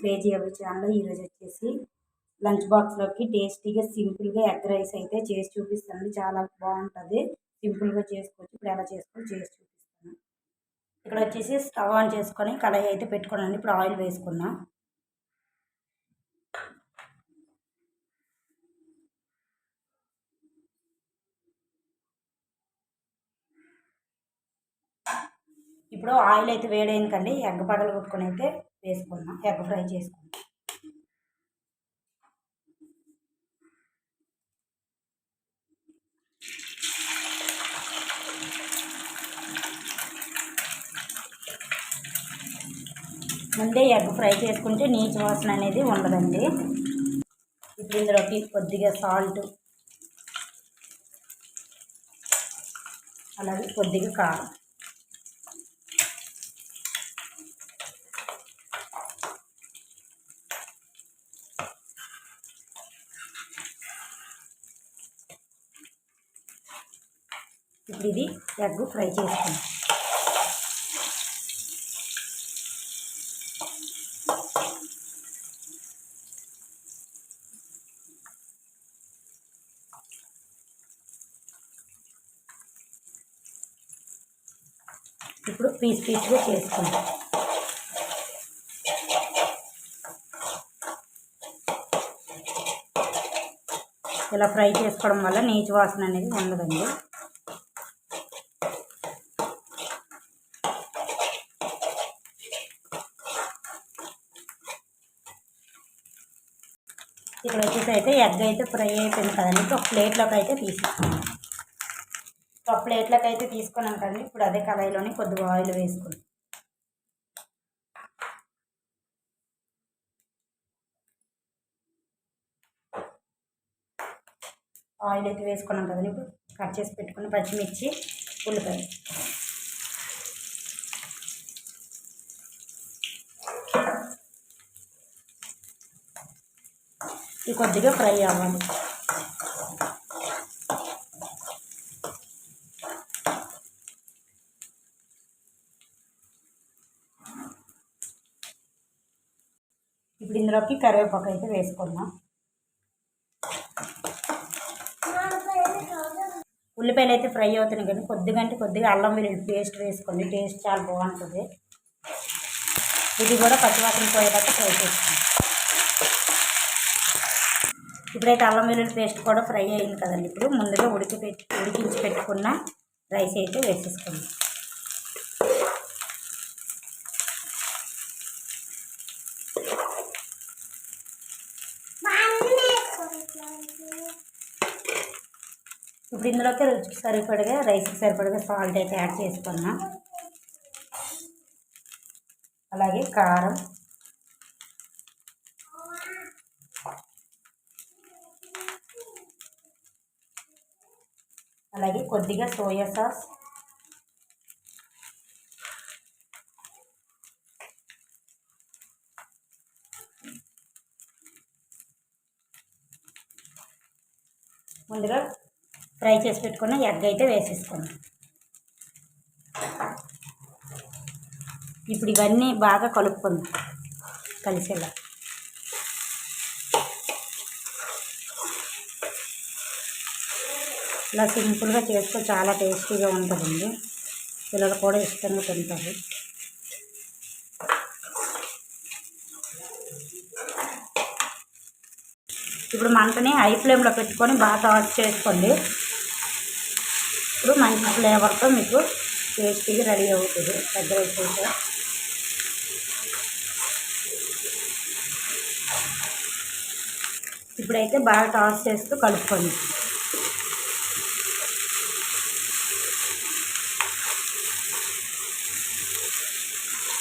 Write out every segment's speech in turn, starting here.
Crazy అవి channel ఈరోజు వచ్చేసి లంచ్ బాక్స్లోకి టేస్టీగా సింపుల్గా ఎగ్ రైస్ అయితే చేసి చూపిస్తాను చాలా బాగుంటుంది. సింపుల్గా చేసుకోవచ్చు. ఇప్పుడు ఎలా చేసుకోవాలి చేసి చూపిస్తాను. ఇక్కడ వచ్చేసి స్టవ్ ఆన్ చేసుకొని కళాయి అయితే పెట్టుకున్నాను ఇప్పుడు ఆయిల్ వేసుకున్నాం ఇప్పుడు ఆయిల్ అయితే వేడైంది కండి ఎగ్ పగలు కొట్టుకొని అయితే వేసుకున్నాం ఎగ్ ఫ్రై చేసుకున్నాం. ముందే ఎగ్ ఫ్రై చేసుకుంటే నీచు వాసన అనేది ఉండదండి. ఇప్పుడు ఇందులోకి కొద్దిగా సాల్ట్ అలాగే కొద్దిగా కారం. ఇప్పుడు ఇది ఎగ్ ఫ్రై చేసుకుంటాం ఇప్పుడు పీస్ పీస్గా చేసుకుంటాం ఇలా ఫ్రై చేసుకోవడం వల్ల నీచు వాసన అనేది ఉండదండి. ఇక్కడ వచ్చేసి అయితే ఎగ్ అయితే ఫ్రై అయిపోయింది కదండి. ఒక ప్లేట్లోకి అయితే తీసుకున్నాం ఒక ప్లేట్లోకి అయితే తీసుకున్నాం కదండి. ఇప్పుడు అదే కళాయిలోని కొద్దిగా ఆయిల్ వేసుకుని ఆయిల్ అయితే వేసుకున్నాం కదండి. ఇప్పుడు కట్ చేసి పెట్టుకుని పచ్చిమిర్చి ఉల్లిపాయ ఇది కొద్దిగా ఫ్రై అవ్వాలి. ఇప్పుడు ఇందులోకి కరివేపాకు అయితే వేసుకుందాం. ఉల్లిపాయలు అయితే ఫ్రై అవుతున్నాయి కానీ కొద్దిగా అంటే కొద్దిగా అల్లం వెల్లుల్లి పేస్ట్ వేసుకోండి టేస్ట్ చాలా బాగుంటుంది. ఇది కూడా పచ్చివాసన పోయేటట్టు ఫ్రై చేసుకోండి ఇప్పుడైతే అల్లం వెల్లుల్లి పేస్ట్ కూడా ఫ్రై అయింది కదండి. ఇప్పుడు ముందుగా ఉడికి పెట్టి ఉడికించి పెట్టుకున్న రైస్ అయితే వేసేసుకుందాం. ఇప్పుడు ఇందులోకి రుచికి సరిపడగా రైస్కి సరిపడగా సాల్ట్ అయితే యాడ్ చేసుకున్నా అలాగే కారం అలాగే కొద్దిగా సోయా సాస్. ముందుగా ఫ్రై చేసి పెట్టుకున్న ఎగ్ అయితే వేసేసుకున్నాం ఇప్పుడు ఇవన్నీ బాగా కలుపుకుందాం. కలిసేలా. ఇలా సింపుల్గా చేస్తే చాలా టేస్టీగా ఉంటుందండి. పిల్లలు కూడా ఇష్టంగా తింటారు. ఇప్పుడు మంటని హై ఫ్లేమ్లో పెట్టుకొని బాగా టాస్ చేసుకోండి. ఇప్పుడు మంచి ఫ్లేవర్తో మీకు టేస్టీగా రెడీ అవుతుంది. పెద్ద రైస్ ఇప్పుడైతే బాగా టాస్ చేస్తూ కలుపుకోండి.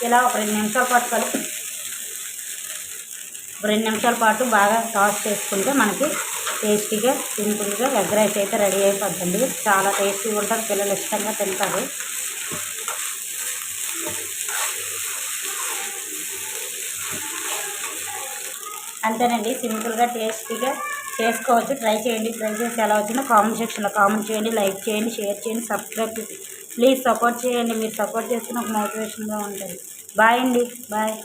ఇలా ఒక రెండు నిమిషాల పాటు కలిపి రెండు నిమిషాల పాటు బాగా టాస్ చేసుకుంటే మనకి టేస్టీగా సింపుల్గా ఎగ్ రైస్ అయితే రెడీ అయిపోతుంది చాలా టేస్టీగా ఉంటుంది పిల్లలు ఇష్టంగా తింటారు. అంతేనండి సింపుల్గా టేస్టీగా చేసుకోవచ్చు. ట్రై చేయండి ట్రై చేసి ఎలా వచ్చిందో కామెంట్ సెక్షన్లో కామెంట్ చేయండి లైక్ చేయండి షేర్ చేయండి సబ్స్క్రైబ్ ప్లీజ్ సపోర్ట్ చేయండి. మీరు సపోర్ట్ చేస్తే నాకు మోటివేషన్గా ఉంటుంది. బాయ్ అండి బాయ్.